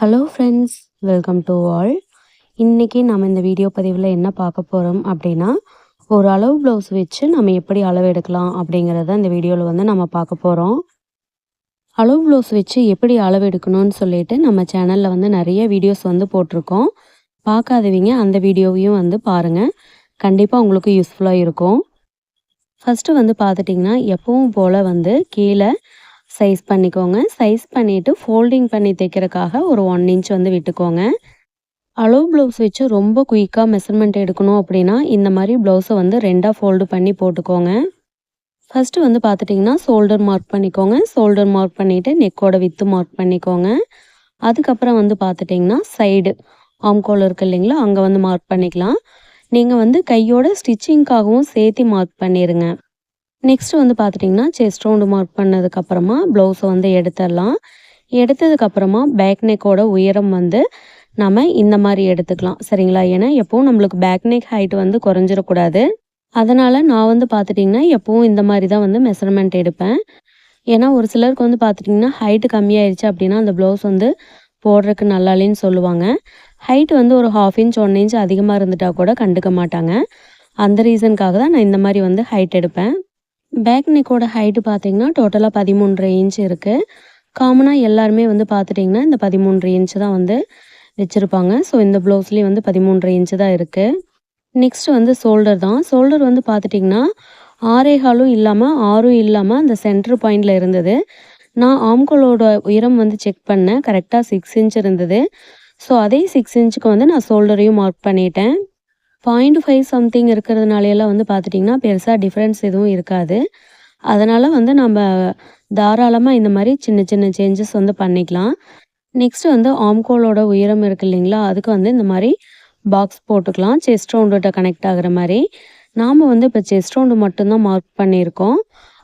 Hello friends welcome to all இன்றைக்கி நம்ம இந்த வீடியோ பதிவில் என்ன பார்க்க போகிறோம் அப்படின்னா ஒரு அளவு ப்ளவுஸ் வச்சு நம்ம எப்படி அளவு எடுக்கலாம் அப்படிங்கிறத இந்த வீடியோவில் வந்து நம்ம பார்க்க போகிறோம் அளவு ப்ளவுஸ் வச்சு எப்படி அளவு எடுக்கணும்னு சொல்லிட்டு நம்ம சேனலில் வந்து நிறைய வீடியோஸ் வந்து போட்டிருக்கோம். பார்க்காதவங்க அந்த வீடியோவையும் வந்து பாருங்கள் கண்டிப்பாக உங்களுக்கு யூஸ்ஃபுல்லாக இருக்கும். ஃபஸ்ட்டு வந்து பார்த்துட்டிங்கன்னா எப்பவும் போல் வந்து கீழே சைஸ் பண்ணிக்கோங்க. சைஸ் பண்ணிவிட்டு ஃபோல்டிங் பண்ணி தைக்கிறதுக்காக ஒரு ஒன் இன்ச் வந்து விட்டுக்கோங்க. அளவு ப்ளவுஸ் வச்சு ரொம்ப குயிக்காக மெஷர்மெண்ட் எடுக்கணும் அப்படின்னா இந்த மாதிரி ப்ளவுஸை வந்து ரெண்டாக ஃபோல்டு பண்ணி போட்டுக்கோங்க. ஃபஸ்ட்டு வந்து பார்த்துட்டிங்கன்னா ஷோல்டர் மார்க் பண்ணிக்கோங்க. ஷோல்டர் மார்க் பண்ணிவிட்டு நெக்கோட வித்து மார்க் பண்ணிக்கோங்க. அதுக்கப்புறம் வந்து பார்த்துட்டிங்கன்னா சைடு ஆம்கோல் இருக்குது இல்லைங்களா அங்கே வந்து மார்க் பண்ணிக்கலாம். நீங்கள் வந்து கையோட ஸ்டிச்சிங்க்காகவும் சேர்த்து மார்க் பண்ணிடுங்க நெக்ஸ்ட் வந்து பார்த்துட்டிங்கன்னா செஸ்ட் ரவுண்டு மார்க் பண்ணதுக்கப்புறமா ப்ளவுஸை வந்து எடுத்துடலாம். எடுத்ததுக்கப்புறமா பேக் நெக்கோட உயரம் வந்து நம்ம இந்த மாதிரி எடுத்துக்கலாம். சரிங்களா? ஏன்னா எப்போவும் நம்மளுக்கு பேக் நெக் ஹைட் வந்து குறைஞ்சிடக்கூடாது. அதனால் நான் வந்து பார்த்துட்டிங்கன்னா எப்போவும் இந்த மாதிரி தான் வந்து மெஷர்மெண்ட் எடுப்பேன். ஏன்னா ஒரு சிலருக்கு வந்து பார்த்துட்டிங்கன்னா ஹைட்டு கம்மியாயிருச்சு அப்படின்னா அந்த ப்ளவுஸ் வந்து போடுறதுக்கு நல்லாலேன்னு சொல்லுவாங்க. ஹைட் வந்து ஒரு ஹாஃப் இன்ச் ஒன் இன்ச் அதிகமாக இருந்துட்டால் கூட கண்டுக்க மாட்டாங்க. அந்த ரீசனுக்காக தான் நான் இந்த மாதிரி வந்து ஹைட் எடுப்பேன். பேக் நெக்கோட ஹைட்டு பார்த்தீங்கன்னா டோட்டலாக பதிமூன்றரை இன்ச் இருக்குது காமனாக எல்லாருமே வந்து பார்த்துட்டிங்கன்னா இந்த பதிமூன்று இன்ச்சு தான் வந்து வச்சுருப்பாங்க. ஸோ இந்த ப்ளவுஸ்லேயும் வந்து பதிமூன்றரை இன்ச்சு தான் இருக்குது நெக்ஸ்ட்டு வந்து ஷோல்டர் தான். ஷோல்டர் வந்து பார்த்துட்டிங்கன்னா ஆரேகாலும் இல்லாமல் ஆறும் இல்லாமல் அந்த சென்டர் பாயிண்டில் இருந்தது. நான் ஆம்கோலோட உயரம் வந்து செக் பண்ணேன். கரெக்டாக சிக்ஸ் இன்ச் இருந்தது. ஸோ அதே சிக்ஸ் இன்ச்சுக்கு வந்து நான் ஷோல்டரையும் மார்க் பண்ணிட்டேன். பாயிண்ட் ஃபைவ் சம்திங் இருக்கிறதுனாலையெல்லாம் வந்து பார்த்துட்டிங்கன்னா பெருசாக டிஃப்ரென்ஸ் எதுவும் இருக்காது. அதனால் வந்து நம்ம தாராளமாக இந்த மாதிரி சின்ன சின்ன சேஞ்சஸ் வந்து பண்ணிக்கலாம். நெக்ஸ்ட்டு வந்து ஆம்கோலோட உயரம் இருக்குது இல்லைங்களா? அதுக்கு வந்து இந்த மாதிரி பாக்ஸ் போட்டுக்கலாம். செஸ்ட் ரவுண்டுகிட்ட கனெக்ட் ஆகிற மாதிரி. நாம் வந்து இப்போ செஸ்ட் ரவுண்டு மட்டும்தான் மார்க் பண்ணியிருக்கோம்.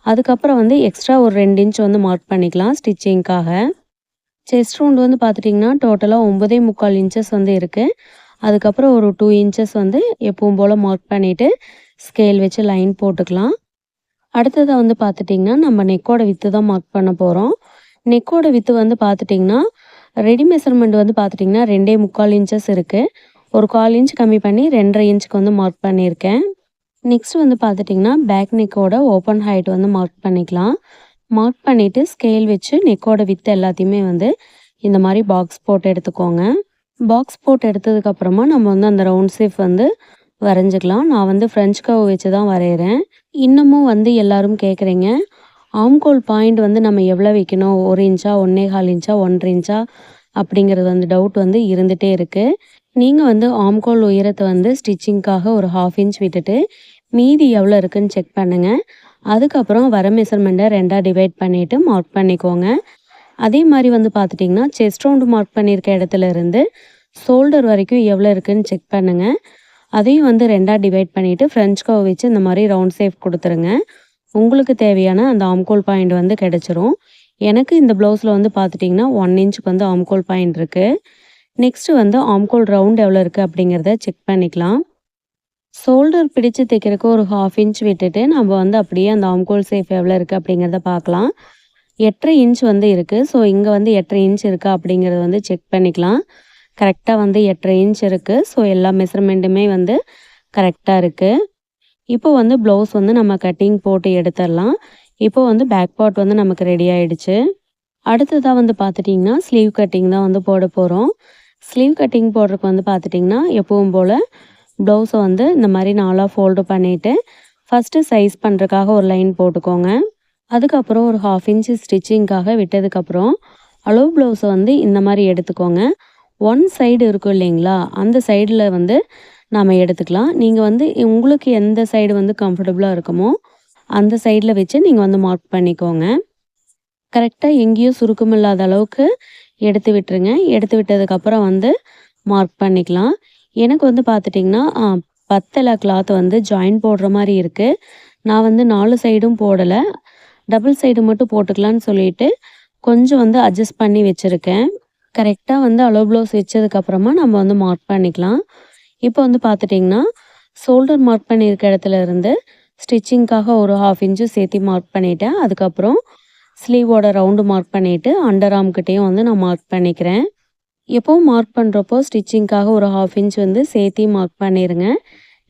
அதுக்கப்புறம் வந்து எக்ஸ்ட்ரா ஒரு ரெண்டு இன்ச் வந்து மார்க் பண்ணிக்கலாம் ஸ்டிச்சிங்க்காக செஸ்ட் ரவுண்டு வந்து பார்த்துட்டிங்கன்னா டோட்டலாக ஒம்பதே முக்கால் இன்ச்சஸ் வந்து இருக்குது அதுக்கப்புறம் ஒரு டூ இன்ச்சஸ் வந்து எப்பவும் போல் மார்க் பண்ணிவிட்டு ஸ்கேல் வச்சு லைன் போட்டுக்கலாம். அடுத்ததாக வந்து பார்த்துட்டிங்கன்னா நம்ம நெக்கோட வித்து தான் மார்க் பண்ண போகிறோம் நெக்கோட வித்து வந்து பார்த்துட்டிங்கன்னா ரெடி மெஷர்மெண்ட் வந்து பார்த்துட்டிங்கன்னா ரெண்டே முக்கால் இன்ச்சஸ் இருக்குது ஒரு கால் இன்ச் கம்மி பண்ணி ரெண்டரை இன்ச்சுக்கு வந்து மார்க் பண்ணியிருக்கேன். நெக்ஸ்ட் வந்து பார்த்துட்டிங்கன்னா பேக் நெக்கோட ஓப்பன் ஹைட் வந்து மார்க் பண்ணிக்கலாம். மார்க் பண்ணிவிட்டு ஸ்கேல் வச்சு நெக்கோட வித்து எல்லாத்தையுமே வந்து இந்த மாதிரி பாக்ஸ் போட்டு எடுத்துக்கோங்க. பாக்ஸ் போட்டு எடுத்ததுக்கப்புறமா நம்ம வந்து அந்த ரவுண்ட் ஷேப் வந்து வரைஞ்சிக்கலாம். நான் வந்து ஃப்ரெஞ்ச் கவ் வச்சு தான் வரைகிறேன் இன்னமும் வந்து எல்லோரும் கேட்குறீங்க ஆம்கோல் பாயிண்ட் வந்து நம்ம எவ்வளோ வைக்கணும்? ஒரு இன்ச்சா ஒன்றே கால் இன்ச்சா ஒன்றரை இன்ச்சா அப்படிங்கிறது வந்து டவுட் வந்து இருந்துகிட்டே இருக்குது நீங்கள் வந்து ஆம்கோல் உயரத்தை வந்து ஸ்டிச்சிங்க்காக ஒரு ஹாஃப் இன்ச் விட்டுட்டு மீதி எவ்வளோ இருக்குதுன்னு செக் பண்ணுங்கள் அதுக்கப்புறம் வர மெஷர்மெண்ட்டை ரெண்டாக டிவைட் பண்ணிவிட்டு மார்க் பண்ணிக்கோங்க. அதே மாதிரி வந்து பார்த்துட்டிங்கன்னா செஸ்ட் ரவுண்டு மார்க் பண்ணியிருக்க இடத்துல இருந்து ஷோல்டர் வரைக்கும் எவ்வளோ இருக்குதுன்னு செக் பண்ணுங்கள் அதையும் வந்து ரெண்டாக டிவைட் பண்ணிவிட்டு ஃப்ரெஞ்ச் கவ் வச்சு இந்த மாதிரி ரவுண்ட் சேஃப் கொடுத்துருங்க. உங்களுக்கு தேவையான அந்த ஆம்கோல் பாயிண்ட் வந்து கிடச்சிரும். எனக்கு இந்த ப்ளவுஸில் வந்து பார்த்துட்டிங்கன்னா ஒன் இன்ச்சுக்கு வந்து ஆம்கோல் பாயிண்ட் இருக்குது நெக்ஸ்ட்டு வந்து ஆம்கோல் ரவுண்ட் எவ்வளோ இருக்குது அப்படிங்கிறத செக் பண்ணிக்கலாம். ஷோல்டர் பிடிச்சு தைக்கிறதுக்கு ஒரு ஹாஃப் இன்ச் விட்டுட்டு நம்ம வந்து அப்படியே அந்த ஆம்கோல் சேஃப் எவ்வளோ இருக்குது அப்படிங்கிறத பார்க்கலாம். எட்டரை இன்ச் வந்து இருக்குது ஸோ இங்கே வந்து எட்டரை இன்ச் இருக்கா அப்படிங்கிறது வந்து செக் பண்ணிக்கலாம். கரெக்டாக வந்து எட்டரை இன்ச் இருக்குது ஸோ எல்லா மெஷர்மெண்ட்டுமே வந்து கரெக்டாக இருக்குது இப்போ வந்து ப்ளவுஸ் வந்து நம்ம கட்டிங் போட்டு எடுத்துடலாம். இப்போ வந்து பேக் பார்ட் வந்து நமக்கு ரெடி ஆகிடுச்சு அடுத்ததாக வந்து பார்த்துட்டிங்கன்னா ஸ்லீவ் கட்டிங் தான் வந்து போட போகிறோம் ஸ்லீவ் கட்டிங் போடுறதுக்கு வந்து பார்த்துட்டிங்கன்னா எப்பவும் போல் ப்ளவுஸை வந்து இந்த மாதிரி நாளாக ஃபோல்டு பண்ணிவிட்டு ஃபஸ்ட்டு சைஸ் பண்ணுறதுக்காக ஒரு லைன் போட்டுக்கோங்க. அதுக்கப்புறம் ஒரு ஹாஃப் இன்ச்சு ஸ்டிச்சிங்க்காக விட்டதுக்கப்புறம் அளவு ப்ளவுஸை வந்து இந்த மாதிரி எடுத்துக்கோங்க. ஒன் சைடு இருக்கும் இல்லைங்களா? அந்த சைடில் வந்து நாம் எடுத்துக்கலாம். நீங்கள் வந்து உங்களுக்கு எந்த சைடு வந்து கம்ஃபர்டபுளாக இருக்குமோ அந்த சைடில் வச்சு நீங்கள் வந்து மார்க் பண்ணிக்கோங்க. கரெக்டாக எங்கேயும் சுருக்கம் இல்லாத அளவுக்கு எடுத்து விட்டுருங்க. எடுத்து விட்டதுக்கப்புறம் வந்து மார்க் பண்ணிக்கலாம். எனக்கு வந்து பார்த்துட்டிங்கன்னா பத்தலை கிளாத் வந்து ஜாயின் போடுற மாதிரி இருக்குது நான் வந்து நாலு சைடும் போடலை. டபுள் சைடு மட்டும் போட்டுக்கலான்னு சொல்லிட்டு கொஞ்சம் வந்து அட்ஜஸ்ட் பண்ணி வச்சுருக்கேன். கரெக்டாக வந்து அலோ ப்ளவுஸ் வச்சதுக்கப்புறமா நம்ம வந்து மார்க் பண்ணிக்கலாம். இப்போ வந்து பார்த்துட்டிங்கன்னா ஷோல்டர் மார்க் பண்ணியிருக்க இடத்துல இருந்து ஸ்டிச்சிங்க்காக ஒரு ஹாஃப் இன்ச்சு சேர்த்து மார்க் பண்ணிவிட்டேன் அதுக்கப்புறம் ஸ்லீவோட ரவுண்டு மார்க் பண்ணிவிட்டு அண்டர் ஆம்கிட்டேயும் வந்து நான் மார்க் பண்ணிக்கிறேன். எப்போவும் மார்க் பண்ணுறப்போ ஸ்டிச்சிங்க்காக ஒரு ஹாஃப் இன்ச் வந்து சேர்த்தி மார்க் பண்ணிடுங்க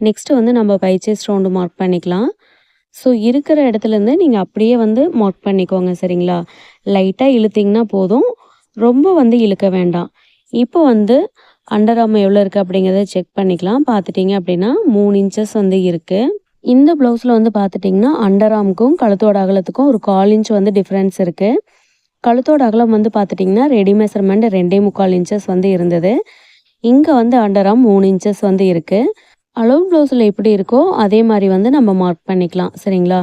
நெக்ஸ்ட்டு வந்து நம்ம பைச்சேஸ் ரவுண்டு மார்க் பண்ணிக்கலாம். ஸோ இருக்கிற இடத்துலேருந்து நீங்கள் அப்படியே வந்து மார்க் பண்ணிக்கோங்க சரிங்களா? லைட்டாக இழுத்திங்கன்னா போதும். ரொம்ப வந்து இழுக்க வேண்டாம். இப்போ வந்து அண்டர் ஆம் எவ்வளோ இருக்குது அப்படிங்கிறத செக் பண்ணிக்கலாம். பார்த்துட்டிங்க அப்படின்னா மூணு இன்ச்சஸ் வந்து இருக்குது இந்த ப்ளவுஸில் வந்து பார்த்துட்டிங்கன்னா அண்டர் ஆம்க்கும் கழுத்தோட அகலத்துக்கும் ஒரு கால் இன்ச் வந்து டிஃப்ரென்ஸ் இருக்குது கழுத்தோட அகலம் வந்து பார்த்துட்டிங்கன்னா ரெடி மெஷர்மெண்ட் ரெண்டே முக்கால் இன்ச்சஸ் வந்து இருந்தது. இங்கே வந்து அண்டர் ஆம் மூணு இன்ச்சஸ் வந்து இருக்குது அளவு ப்ளவுஸில் எப்படி இருக்கோ அதே மாதிரி வந்து நம்ம மார்க் பண்ணிக்கலாம். சரிங்களா?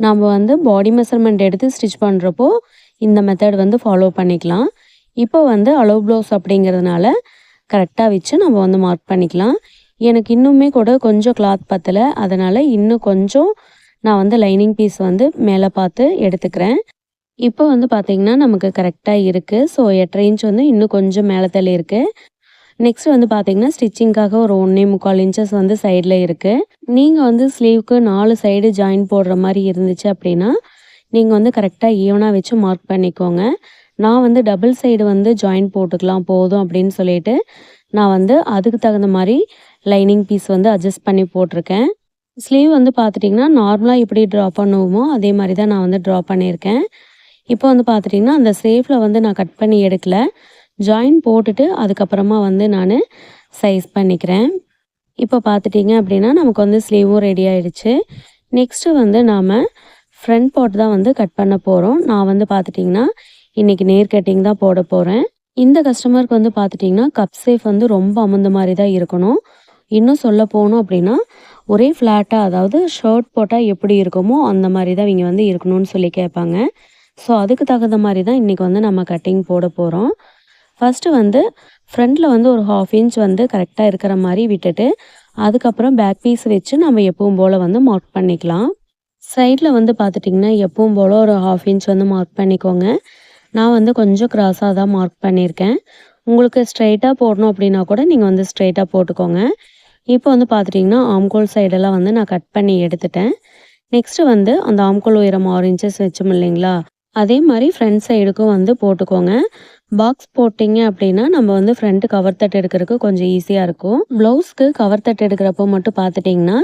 நம்ம வந்து பாடி மெஷர்மெண்ட் எடுத்து ஸ்டிச் பண்ணுறப்போ இந்த மெத்தட் வந்து ஃபாலோ பண்ணிக்கலாம். இப்போ வந்து அளவு ப்ளவுஸ் அப்படிங்கிறதுனால கரெக்டாக வச்சு நம்ம வந்து மார்க் பண்ணிக்கலாம். எனக்கு இன்னுமே கூட கொஞ்சம் கிளாத் பத்தலை. அதனால் இன்னும் கொஞ்சம் நான் வந்து லைனிங் பீஸ் வந்து மேலே பார்த்து எடுத்துக்கிறேன். இப்போ வந்து பார்த்திங்கன்னா நமக்கு கரெக்டாக இருக்குது ஸோ எட்டரை இன்ச் வந்து இன்னும் கொஞ்சம் மேலே தள்ளி இருக்குது நெக்ஸ்ட் வந்து பார்த்தீங்கன்னா ஸ்டிச்சிங்காக ஒரு ஒன்றே முக்கால் இன்ச்சஸ் வந்து சைடில் இருக்குது நீங்கள் வந்து ஸ்லீவ்க்கு நாலு சைடு ஜாயின் போடுற மாதிரி இருந்துச்சு அப்படின்னா நீங்கள் வந்து கரெக்டாக ஈவனாக வச்சு மார்க் பண்ணிக்கோங்க. நான் வந்து டபுள் சைடு வந்து ஜாயின் போட்டுக்கலாம் போதும் அப்படின்னு சொல்லிட்டு நான் வந்து அதுக்கு தகுந்த மாதிரி லைனிங் பீஸ் வந்து அட்ஜஸ்ட் பண்ணி போட்டிருக்கேன். ஸ்லீவ் வந்து பார்த்துட்டிங்கன்னா நார்மலாக எப்படி ட்ரா பண்ணுவோமோ அதே மாதிரி தான் நான் வந்து ட்ரா பண்ணியிருக்கேன். இப்போ வந்து பார்த்துட்டிங்கன்னா அந்த சேஃபில் வந்து நான் கட் பண்ணி எடுக்கலை. ஜாயின் போட்டுட்டு அதுக்கப்புறமா வந்து நான் சைஸ் பண்ணிக்கிறேன். இப்போ பார்த்துட்டிங்க அப்படின்னா நமக்கு வந்து ஸ்லீவும் ரெடி ஆகிடுச்சு நெக்ஸ்ட்டு வந்து நாம் ஃப்ரண்ட் போட்டு தான் வந்து கட் பண்ண போகிறோம் நான் வந்து பார்த்துட்டிங்கன்னா இன்றைக்கி நேர் கட்டிங் தான் போட போகிறேன் இந்த கஸ்டமருக்கு வந்து பார்த்துட்டிங்கன்னா கப் சேஃப் வந்து ரொம்ப அமர்ந்த மாதிரி தான் இருக்கணும். இன்னும் சொல்ல போகணும் அப்படின்னா ஒரே ஃப்ளாட்டாக அதாவது ஷர்ட் போட்டால் எப்படி இருக்குமோ அந்த மாதிரி தான் இவங்க வந்து இருக்கணும்னு சொல்லி கேட்பாங்க. ஸோ அதுக்கு தகுந்த மாதிரி தான் இன்றைக்கி வந்து நம்ம கட்டிங் போட போகிறோம் ஃபஸ்ட்டு வந்து ஃப்ரண்ட்டில் வந்து ஒரு ஹாஃப் இன்ச் வந்து கரெக்டாக இருக்கிற மாதிரி விட்டுட்டு அதுக்கப்புறம் பேக் பீஸ் வச்சு நம்ம எப்பவும் போல் வந்து மார்க் பண்ணிக்கலாம். சைடில் வந்து பார்த்துட்டிங்கன்னா எப்பவும் போல் ஒரு ஹாஃப் இன்ச் வந்து மார்க் பண்ணிக்கோங்க. நான் வந்து கொஞ்சம் க்ராஸாக தான் மார்க் பண்ணியிருக்கேன். உங்களுக்கு ஸ்ட்ரைட்டாக போடணும் அப்படின்னா கூட நீங்கள் வந்து ஸ்ட்ரைட்டாக போட்டுக்கோங்க. இப்போ வந்து பார்த்துட்டிங்கன்னா ஆம்கோல் சைடெல்லாம் வந்து நான் கட் பண்ணி எடுத்துட்டேன். நெக்ஸ்ட்டு வந்து அந்த ஆம்கோல் உயரம் ஆறு இன்ச்சஸ் வச்சோம் இல்லைங்களா? அதே மாதிரி ஃப்ரண்ட் சைடுக்கும் வந்து போட்டுக்கோங்க. பாக்ஸ் போட்டிங்க அப்படின்னா நம்ம வந்து ஃப்ரண்ட் கவர் தட்டு எடுக்கிறதுக்கு கொஞ்சம் ஈஸியாக இருக்கும். ப்ளவுஸ்க்கு கவர் தட்டு எடுக்கிறப்போ மட்டும் பார்த்துட்டிங்கன்னா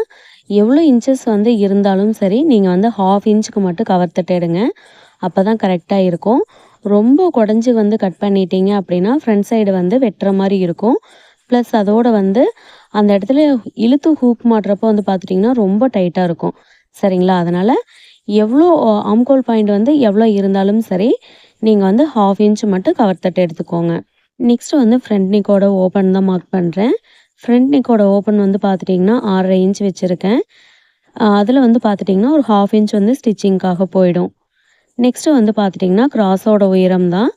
எவ்வளோ இன்ச்சஸ் வந்து இருந்தாலும் சரி நீங்கள் வந்து ஹாஃப் இன்ச்சுக்கு மட்டும் கவர் தட்டு எடுங்க. அப்போ தான் கரெக்டாக இருக்கும். ரொம்ப குடஞ்சி வந்து கட் பண்ணிட்டீங்க அப்படின்னா ஃப்ரண்ட் சைடு வந்து வெட்டுற மாதிரி இருக்கும். ப்ளஸ் அதோடு வந்து அந்த இடத்துல இழுத்து ஹூக் மாட்டுறப்போ வந்து பார்த்துட்டிங்கன்னா ரொம்ப டைட்டாக இருக்கும். சரிங்களா? அதனால் எவ்வளோ ஆம்கோல் பாயிண்ட் வந்து எவ்வளோ இருந்தாலும் சரி நீங்கள் வந்து ஹாஃப் இன்ச் மட்டும் கவர் தட்டு எடுத்துக்கோங்க. நெக்ஸ்ட் வந்து ஃப்ரண்ட் நிக்கோட ஓப்பன் தான் மார்க் பண்ணுறேன் ஃப்ரண்ட் நிக்கோட ஓப்பன் வந்து பார்த்துட்டிங்கன்னா ஆறரை இன்ச் வச்சுருக்கேன். அதில் வந்து பார்த்துட்டிங்கன்னா ஒரு ஹாஃப் இன்ச் வந்து ஸ்டிச்சிங்க்காக போயிடும். நெக்ஸ்ட்டு வந்து பார்த்துட்டிங்கன்னா கிராஸோட உயரம் தான்.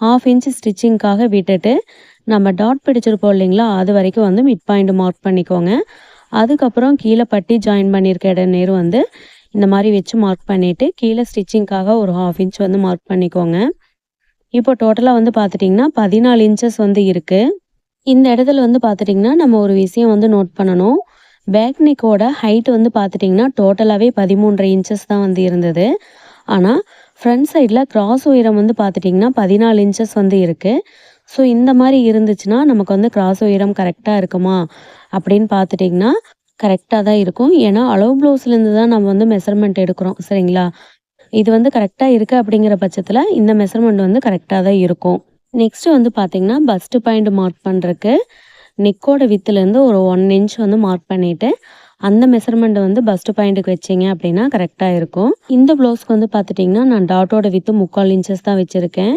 ஹாஃப் இன்ச் ஸ்டிச்சிங்க்காக விட்டுட்டு நம்ம டாட் பிடிச்சிருப்போம் இல்லைங்களா அது வரைக்கும் வந்து மிட் பாயிண்ட் மார்க் பண்ணிக்கோங்க. அதுக்கப்புறம் கீழே பட்டி ஜாயின் பண்ணியிருக்க இட நேரம் வந்து இந்த மாதிரி வச்சு மார்க் பண்ணிவிட்டு கீழே ஸ்டிச்சிங்க்காக ஒரு ஹாஃப் இன்ச் வந்து மார்க் பண்ணிக்கோங்க. இப்போ டோட்டலாக வந்து பார்த்துட்டிங்கன்னா பதினாலு இன்ச்சஸ் வந்து இருக்குது இந்த இடத்துல வந்து பார்த்துட்டிங்கன்னா நம்ம ஒரு விஷயம் வந்து நோட் பண்ணணும். பேக் நெக்கோட ஹைட் வந்து பார்த்துட்டிங்கன்னா டோட்டலாகவே பதிமூன்றரை இன்ச்சஸ் தான் வந்து இருந்தது. ஆனால் ஃப்ரண்ட் சைடில் கிராஸ் உயரம் வந்து பார்த்துட்டிங்கன்னா பதினாலு இன்ச்சஸ் வந்து இருக்குது ஸோ இந்த மாதிரி இருந்துச்சுன்னா நமக்கு வந்து கிராஸ் உயரம் கரெக்டாக இருக்குமா? அப்படின்னு பார்த்துட்டிங்கன்னா கரெக்டாக தான் இருக்கும். ஏன்னா அளவு ப்ளவுஸ்லேருந்து தான் நம்ம வந்து மெஷர்மெண்ட் எடுக்கிறோம். சரிங்களா? இது வந்து கரெக்டாக இருக்குது அப்படிங்கிற பட்சத்தில் இந்த மெஷர்மெண்ட் வந்து கரெக்டாக தான் இருக்கும். நெக்ஸ்ட்டு வந்து பார்த்திங்கன்னா பஸ்ட்டு பாயிண்ட் மார்க் பண்ணுறக்கு நெக்கோட வித்துலேருந்து ஒரு ஒன் இன்ச் வந்து மார்க் பண்ணிவிட்டு அந்த மெஷர்மெண்ட்டை வந்து பஸ்ட்டு பாயிண்ட்டுக்கு வச்சிங்க அப்படின்னா கரெக்டாக இருக்கும். இந்த ப்ளவுஸ்க்கு வந்து பார்த்துட்டிங்கன்னா நான் டாட்டோட வித்து முக்கால் இன்ச்சஸ் தான் வச்சுருக்கேன்.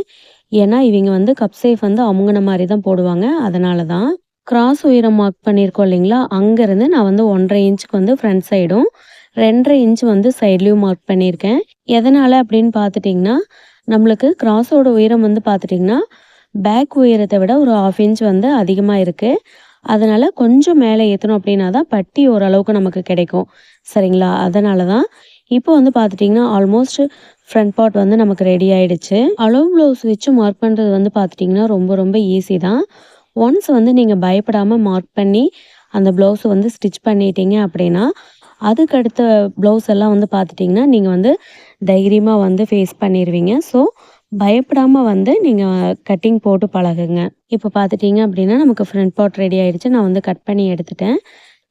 ஏன்னா இவங்க வந்து கப் சேஃப் வந்து அவங்கன மாதிரி தான் போடுவாங்க. அதனால தான் கிராஸ் உயரம் மார்க் பண்ணியிருக்கோம் இல்லைங்களா? அங்கேருந்து நான் வந்து ஒன்றரை இன்ச்சுக்கு வந்து ஃப்ரண்ட் சைடும் ரெண்டரை இன்ச் வந்து சைட்லேயும் மார்க் பண்ணியிருக்கேன். எதனால் அப்படின்னு பார்த்துட்டிங்கன்னா நம்மளுக்கு கிராஸோட உயரம் வந்து பார்த்துட்டிங்கன்னா பேக் உயரத்தை விட ஒரு ஆஃப் இன்ச் வந்து அதிகமாக இருக்குது அதனால் கொஞ்சம் மேலே ஏற்றணும் அப்படின்னா தான் பட்டி ஓரளவுக்கு நமக்கு கிடைக்கும். சரிங்களா? அதனால தான் இப்போ வந்து பார்த்துட்டிங்கன்னா ஆல்மோஸ்ட் ஃப்ரண்ட் பார்ட் வந்து நமக்கு ரெடி ஆகிடுச்சு அளவு ப்ளவுஸ் வச்சு மார்க் பண்ணுறது வந்து பார்த்துட்டிங்கன்னா ரொம்ப ரொம்ப ஈஸி தான். ஒன்ஸ் வந்து நீங்கள் பயப்படாமல் மார்க் பண்ணி அந்த ப்ளவுஸை வந்து ஸ்டிச் பண்ணிட்டீங்க அப்படின்னா அதுக்கு அடுத்த ப்ளவுஸ் எல்லாம் வந்து பார்த்துட்டிங்கன்னா நீங்கள் வந்து தைரியமாக வந்து ஃபேஸ் பண்ணிடுவீங்க ஸோ பயப்படாமல் வந்து நீங்கள் கட்டிங் போட்டு பழகுங்க. இப்போ பார்த்துட்டிங்க அப்படின்னா நமக்கு ஃப்ரண்ட் பார்ட் ரெடி ஆகிடுச்சு நான் வந்து கட் பண்ணி எடுத்துட்டேன்.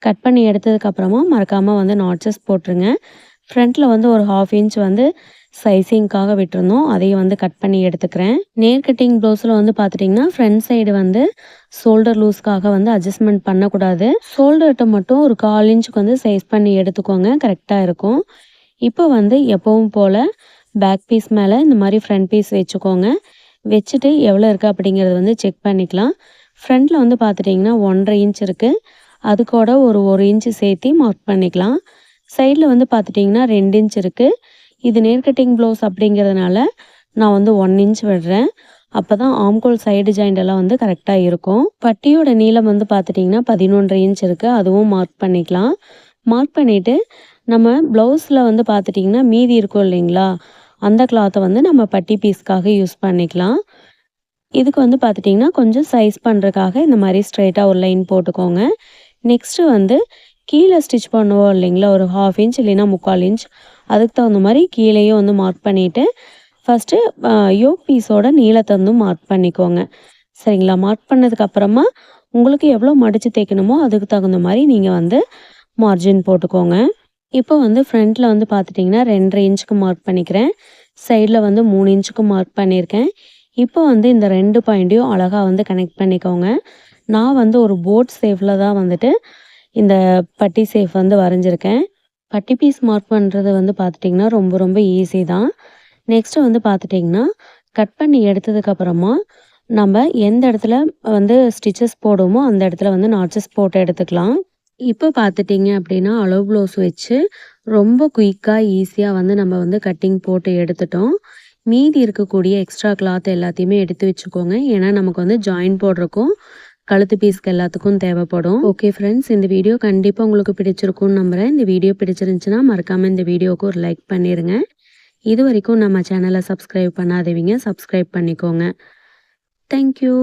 கட் பண்ணி எடுத்ததுக்கப்புறமா மறக்காமல் வந்து நாட்சஸ் போட்டுருங்க. ஃப்ரண்ட்டில் வந்து ஒரு ஹாஃப் இன்ச் வந்து சைஸிங்க்காக விட்டுருந்தோம். அதையும் வந்து கட் பண்ணி எடுத்துக்கிறேன். நேர் கட்டிங் ப்ளவுஸில் வந்து பார்த்துட்டிங்கன்னா ஃப்ரண்ட் சைடு வந்து ஷோல்டர் லூஸ்க்காக வந்து அட்ஜஸ்ட்மெண்ட் பண்ணக்கூடாது. ஷோல்டர்கிட்ட மட்டும் ஒரு கால் இன்ச்சுக்கு வந்து சைஸ் பண்ணி எடுத்துக்கோங்க. கரெக்டாக இருக்கும். இப்போ வந்து எப்பவும் போல் பேக் பீஸ் மேலே இந்த மாதிரி ஃப்ரண்ட் பீஸ் வச்சுக்கோங்க. வச்சுட்டு எவ்வளோ இருக்குது அப்படிங்கிறது வந்து செக் பண்ணிக்கலாம். ஃப்ரண்ட்டில் வந்து பார்த்துட்டிங்கன்னா ஒன்றரை இன்ச் இருக்குது அது கூட ஒரு ஒரு இன்ச்சு சேர்த்து மார்க் பண்ணிக்கலாம். சைடில் வந்து பார்த்துட்டிங்கன்னா ரெண்டு இன்ச் இருக்குது இது நேர்கட்டிங் ப்ளவுஸ் அப்படிங்கிறதுனால நான் வந்து ஒன் இன்ச் விடுறேன். அப்போ தான் ஆம்கோல் சைடு ஜாயிண்ட் எல்லாம் வந்து கரெக்டாக இருக்கும். பட்டியோட நீளம் வந்து பார்த்துட்டிங்கன்னா பதினொன்றரை இன்ச் இருக்குது அதுவும் மார்க் பண்ணிக்கலாம். மார்க் பண்ணிவிட்டு நம்ம ப்ளவுஸில் வந்து பார்த்துட்டிங்கன்னா மீதி இருக்கும் இல்லைங்களா? அந்த கிளாத்தை வந்து நம்ம பட்டி பீஸ்க்காக யூஸ் பண்ணிக்கலாம். இதுக்கு வந்து பார்த்துட்டிங்கன்னா கொஞ்சம் சைஸ் பண்ணுறதுக்காக இந்த மாதிரி ஸ்ட்ரைட்டாக ஒரு லைன் போட்டுக்கோங்க. நெக்ஸ்ட்டு வந்து கீழே ஸ்டிச் பண்ணுவோம் இல்லைங்களா? ஒரு ஹாஃப் இன்ச் இல்லைன்னா முக்கால் இன்ச் அதுக்கு தகுந்த மாதிரி கீழேயும் வந்து மார்க் பண்ணிவிட்டு ஃபஸ்ட்டு யோக் பீஸோட நீளத்தை வந்து மார்க் பண்ணிக்கோங்க. சரிங்களா? மார்க் பண்ணதுக்கப்புறமா உங்களுக்கு எவ்வளோ மடித்து தைக்கணுமோ அதுக்கு தகுந்த மாதிரி நீங்கள் வந்து மார்ஜின் போட்டுக்கோங்க. இப்போ வந்து ஃப்ரண்ட்டில் வந்து பார்த்துட்டிங்கன்னா ரெண்டரை இன்ச்சுக்கு மார்க் பண்ணிக்கிறேன். சைடில் வந்து மூணு இன்ச்சுக்கு மார்க் பண்ணியிருக்கேன். இப்போ வந்து இந்த ரெண்டு பாயிண்ட்டையும் அழகாக வந்து கனெக்ட் பண்ணிக்கோங்க. நான் வந்து ஒரு போட் சேஃபில் தான் வந்துட்டு இந்த பட்டி சேஃப் வந்து வரைஞ்சிருக்கேன். பட்டி பீஸ் மார்க் பண்ணுறது வந்து பார்த்துட்டிங்கன்னா ரொம்ப ரொம்ப ஈஸி தான். நெக்ஸ்ட்டு வந்து பார்த்துட்டிங்கன்னா கட் பண்ணி எடுத்ததுக்கப்புறமா நம்ம எந்த இடத்துல வந்து ஸ்டிச்சஸ் போடுவோமோ அந்த இடத்துல வந்து நாட்சஸ் போட்டு எடுத்துக்கலாம். இப்போ பார்த்துட்டிங்க அப்படின்னா அளவு ப்ளவுஸ் வச்சு ரொம்ப குயிக்காக ஈஸியாக வந்து நம்ம வந்து கட்டிங் போட்டு எடுத்துட்டோம். மீதி இருக்கக்கூடிய எக்ஸ்ட்ரா கிளாத் எல்லாத்தையுமே எடுத்து வச்சுக்கோங்க. ஏன்னா நமக்கு வந்து ஜாயின் போடுறக்கும் கழுத்து பீஸ்க்கு எல்லாத்துக்கும் தேவைப்படும். ஓகே ஃப்ரெண்ட்ஸ் இந்த வீடியோ கண்டிப்பாக உங்களுக்கு பிடிச்சிருக்கும்னு நம்புகிறேன் இந்த வீடியோ பிடிச்சிருந்துச்சுன்னா மறக்காமல் இந்த வீடியோவுக்கு ஒரு லைக் பண்ணிடுங்க இது வரைக்கும் நம்ம சேனலை சப்ஸ்கிரைப் பண்ணாதவங்க சப்ஸ்கிரைப் பண்ணிக்கோங்க. தேங்க்யூ